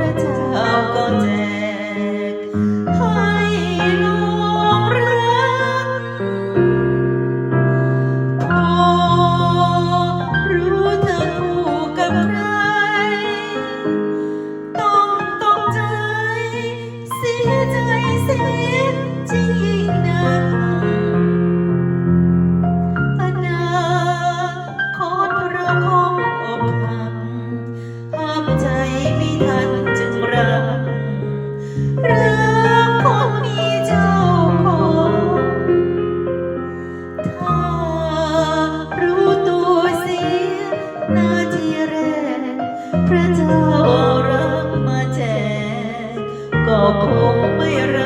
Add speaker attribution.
Speaker 1: ระเจ้าก็แจก ให้ลูกรักขอรู้เธอคู่กับใคร ต้องตกใจ เสียใจเสียจริงนัก พระเจ้ารักมาแจกก็คงไม่รัก